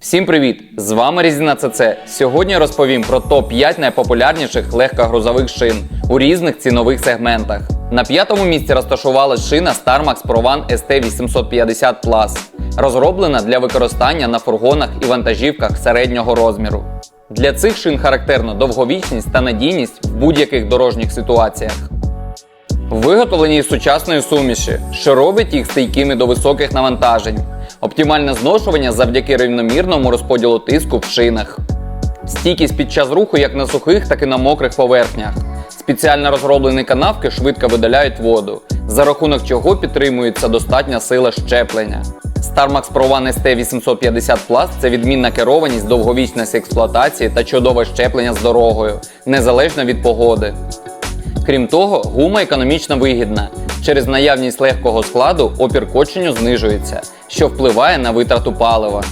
Всім привіт! З вами Різіна ЦЦ. Сьогодні розповім про топ-5 найпопулярніших легкогрузових шин у різних цінових сегментах. На п'ятому місці розташувалась шина StarMax Pro One ST 850 Plus, розроблена для використання на фургонах і вантажівках середнього розміру. Для цих шин характерно довговічність та надійність в будь-яких дорожніх ситуаціях. Виготовлені із сучасної суміші, що робить їх стійкими до високих навантажень. Оптимальне зношування завдяки рівномірному розподілу тиску в шинах. Стійкість під час руху як на сухих, так і на мокрих поверхнях. Спеціально розроблені канавки швидко видаляють воду, за рахунок чого підтримується достатня сила щеплення. StarMax Pro One ST 850 Plus – це відмінна керованість, довговічність експлуатації та чудове щеплення з дорогою, незалежно від погоди. Крім того, гума економічно вигідна. Через наявність легкого складу опір коченню знижується, що впливає на витрату палива.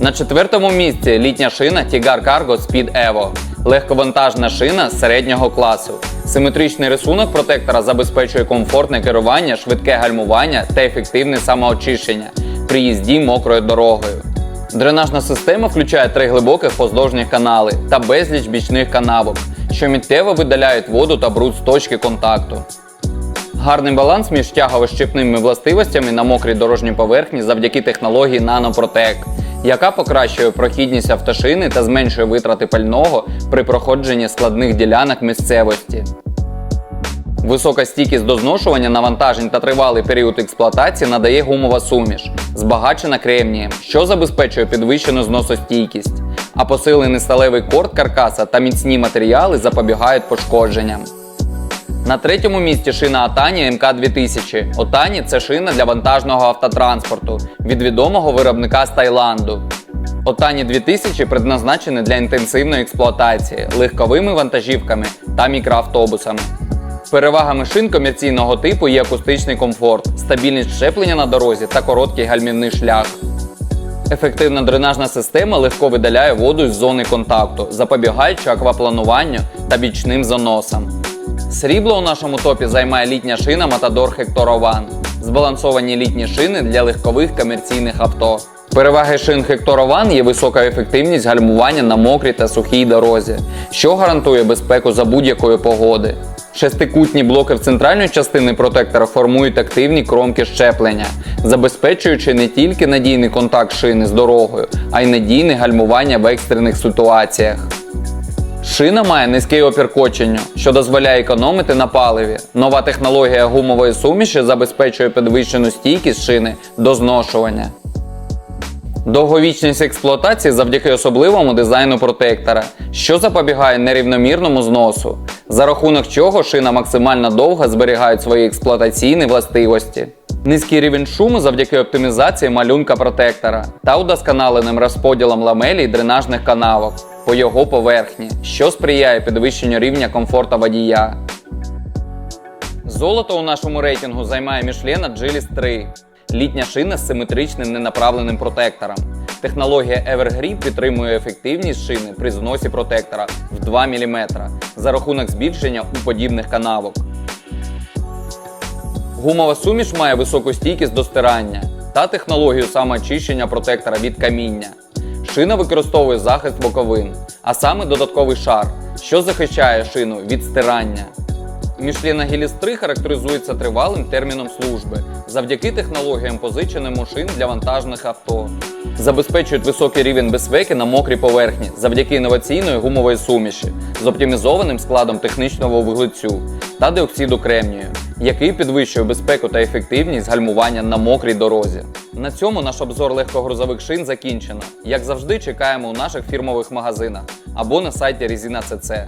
На четвертому місці літня шина Tigar Cargo Speed Evo. Легковантажна шина середнього класу. Симетричний рисунок протектора забезпечує комфортне керування, швидке гальмування та ефективне самоочищення при їзді мокрою дорогою. Дренажна система включає три глибоких поздовжніх канали та безліч бічних канавок, що миттєво видаляють воду та бруд з точки контакту. Гарний баланс між тягово-щепними властивостями на мокрій дорожній поверхні завдяки технології NanoProtec, яка покращує прохідність автошини та зменшує витрати пального при проходженні складних ділянок місцевості. Висока стійкість до зношування навантажень та тривалий період експлуатації надає гумова суміш, збагачена кремнієм, що забезпечує підвищену зносостійкість, а посилений сталевий корд каркаса та міцні матеріали запобігають пошкодженням. На третьому місці шина Отані МК-2000. Отані це шина для вантажного автотранспорту від відомого виробника з Таїланду. Отані 2000 предназначені для інтенсивної експлуатації легковими вантажівками та мікроавтобусами. Перевагами шин комерційного типу є акустичний комфорт, стабільність щеплення на дорозі та короткий гальмівний шлях. Ефективна дренажна система легко видаляє воду з зони контакту, запобігаючи акваплануванню та бічним заносам. Срібло у нашому топі займає літня шина Matador Hector One. Збалансовані літні шини для легкових комерційних авто. Переваги шин Hector One є висока ефективність гальмування на мокрій та сухій дорозі, що гарантує безпеку за будь-якої погоди. Шестикутні блоки в центральній частині протектора формують активні кромки щеплення, забезпечуючи не тільки надійний контакт шини з дорогою, а й надійне гальмування в екстрених ситуаціях. Шина має низький опір коченню, що дозволяє економити на паливі. Нова технологія гумової суміші забезпечує підвищену стійкість шини до зношування. Довговічність експлуатації завдяки особливому дизайну протектора, що запобігає нерівномірному зносу, за рахунок чого шина максимально довго зберігає свої експлуатаційні властивості. Низький рівень шуму завдяки оптимізації малюнка протектора та удосконаленим розподілом ламелі й дренажних канавок по його поверхні, що сприяє підвищенню рівня комфорту водія. Золото у нашому рейтингу займає Мішлена Джиліс 3. Літня шина з симетричним ненаправленим протектором. Технологія Evergrip підтримує ефективність шини при зносі протектора в 2 мм за рахунок збільшення у подібних канавок. Гумова суміш має високу стійкість до стирання та технологію самоочищення протектора від каміння. Шина використовує захист боковин, а саме додатковий шар, що захищає шину від стирання. Мішлена Гіліс 3 характеризується тривалим терміном служби завдяки технологіям позиченим у шин для вантажних авто. Забезпечують високий рівень безпеки на мокрій поверхні завдяки інноваційної гумової суміші з оптимізованим складом технічного вуглецю та диоксиду кремнію, який підвищує безпеку та ефективність гальмування на мокрій дорозі. На цьому наш обзор легкогрузових шин закінчено. Як завжди, чекаємо у наших фірмових магазинах або на сайті Резина CC.